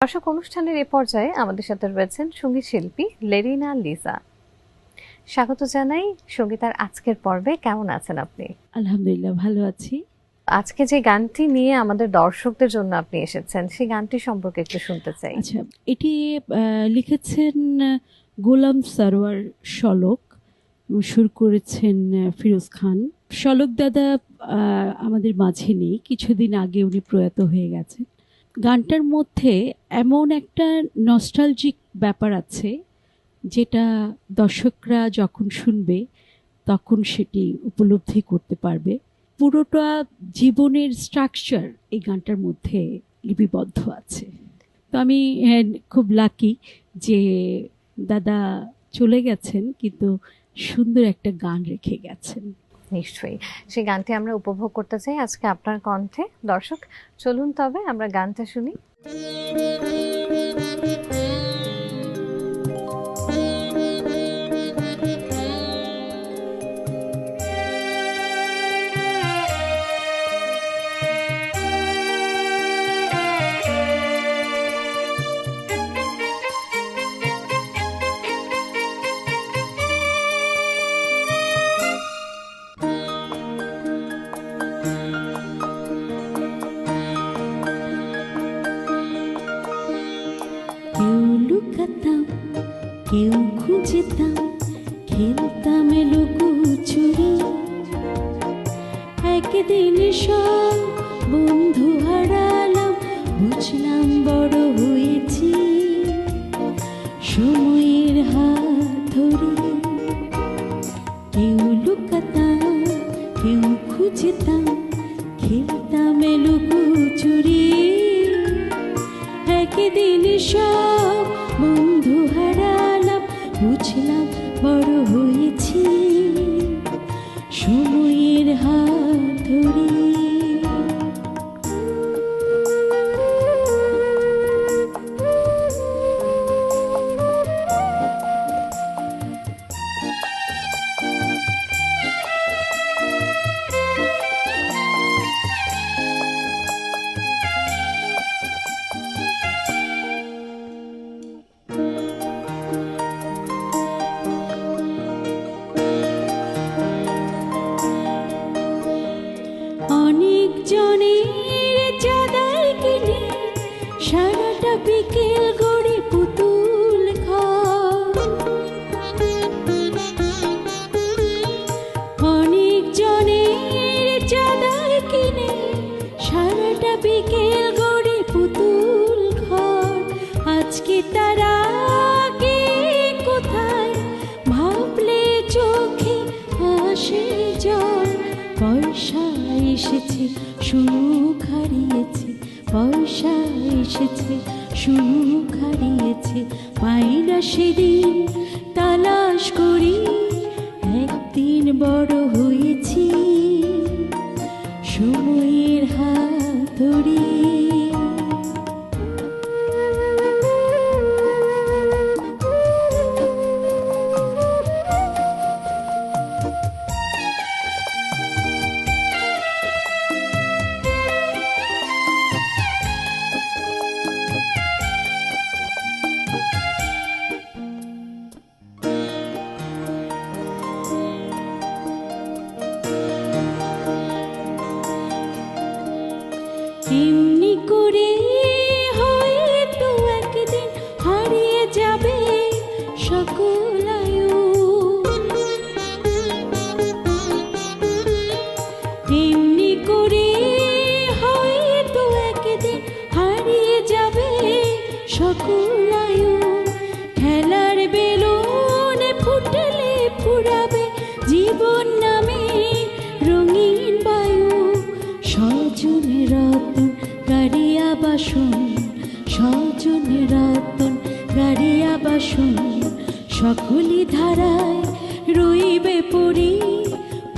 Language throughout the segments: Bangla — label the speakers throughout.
Speaker 1: দর্শক অনুষ্ঠানের এ পর্যায়ে আমাদের সাথে রয়েছেন সংগীত শিল্পী লেরিনা লিজা। স্বাগত জানাই সঙ্গীতার আজকের পর্বে। কেমন আছেন আপনি?
Speaker 2: আলহামদুলিল্লাহ ভালো আছি।
Speaker 1: আজকে যে গানটি নিয়ে আমাদের দর্শকদের জন্য আপনি এসেছেন সেই গানটি সম্পর্কে একটু শুনতে চাই।
Speaker 2: আচ্ছা এটি আহ, লিখেছেন গোলাম সারোয়ার শলক সুর করেছেন ফিরোজ খান। শলক দাদা আহ, আমাদের মাঝে নেই কিছুদিন আগে উনি প্রয়াত হয়ে গেছেন। গানটার মধ্যে এমন একটা নস্টালজিক ব্যাপার আছে, যেটা দর্শকরা যখন শুনবে, তখন সেটি উপলব্ধি করতে পারবে। পুরোটা জীবনের স্ট্রাকচার এই গানটার মধ্যে লিপিবদ্ধ আছে। তো আমি খুব লাকি যে দাদা চলে গেছেন, কিন্তু সুন্দর একটা গান রেখে গেছেন।
Speaker 1: নিশ্চয়ই। সেই গানটি আমরা উপভোগ করতে চাই আজকে আপনার কণ্ঠে। দর্শক, চলুন তবে আমরা গানটা শুনি।
Speaker 2: লুকাতাম, কেউ খুঁজতাম, খেলতাম লুকোচুরি। একদিন সব বন্ধু হারালাম, বুঝলাম বড় হয়েছি সময়ের হাত ধরে। কেউ লুকাতাম, কেউ খুঁজতাম, খেলতাম লুকোচুরি। একদিন সব। বন্ধু হারালাম বুঝলাম বড় হয়েছি। সময়ের হাত ধরে সারাটা বিকেল গড়ে পুতুল অনেক জনের চাঁদার কিনে সারাটা বিকেল গড়ে পুতুল ঘর। আজকে তারা কোথায় ভাবলে চোখে আসে জল। পয়সা এসেছে, সুখ হারিয়েছে। পয়সা এসেছে সুখ হারিয়েছে। পাই না সেদিন তালাশ করি একদিন বড় হয়েছি। এমনি করে হয়তো একদিন হারিয়ে যাবে সকল আয়ু। এমনি করে হয়তো একদিন হারিয়ে যাবে সকল আয়ু। খেলার বেলুন ফুটলে ফুরাবে জীবন রতন গাড়িয়া বাসন সজন রতন গাড়িয়া বাসন সকলি ধারায় রইবে পড়ি,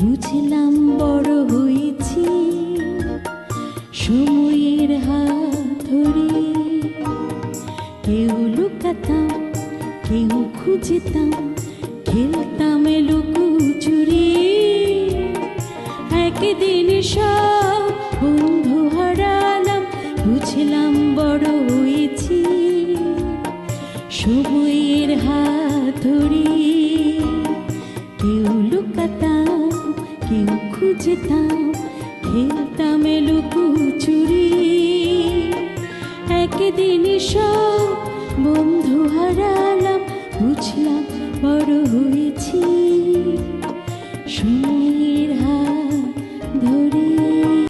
Speaker 2: বুঝলাম বড় হয়েছি। সময়ের হাত ধরে কেউ লুকাতাম, কেউ খুঁজতাম, খেলতাম লুকোচুরি। একদিন সব
Speaker 3: লুকাতাম কেউ খুঁজতাম খেলতাম লুকোচুরি একদিন সব বন্ধু হারালাম বুঝলাম বড় হয়েছি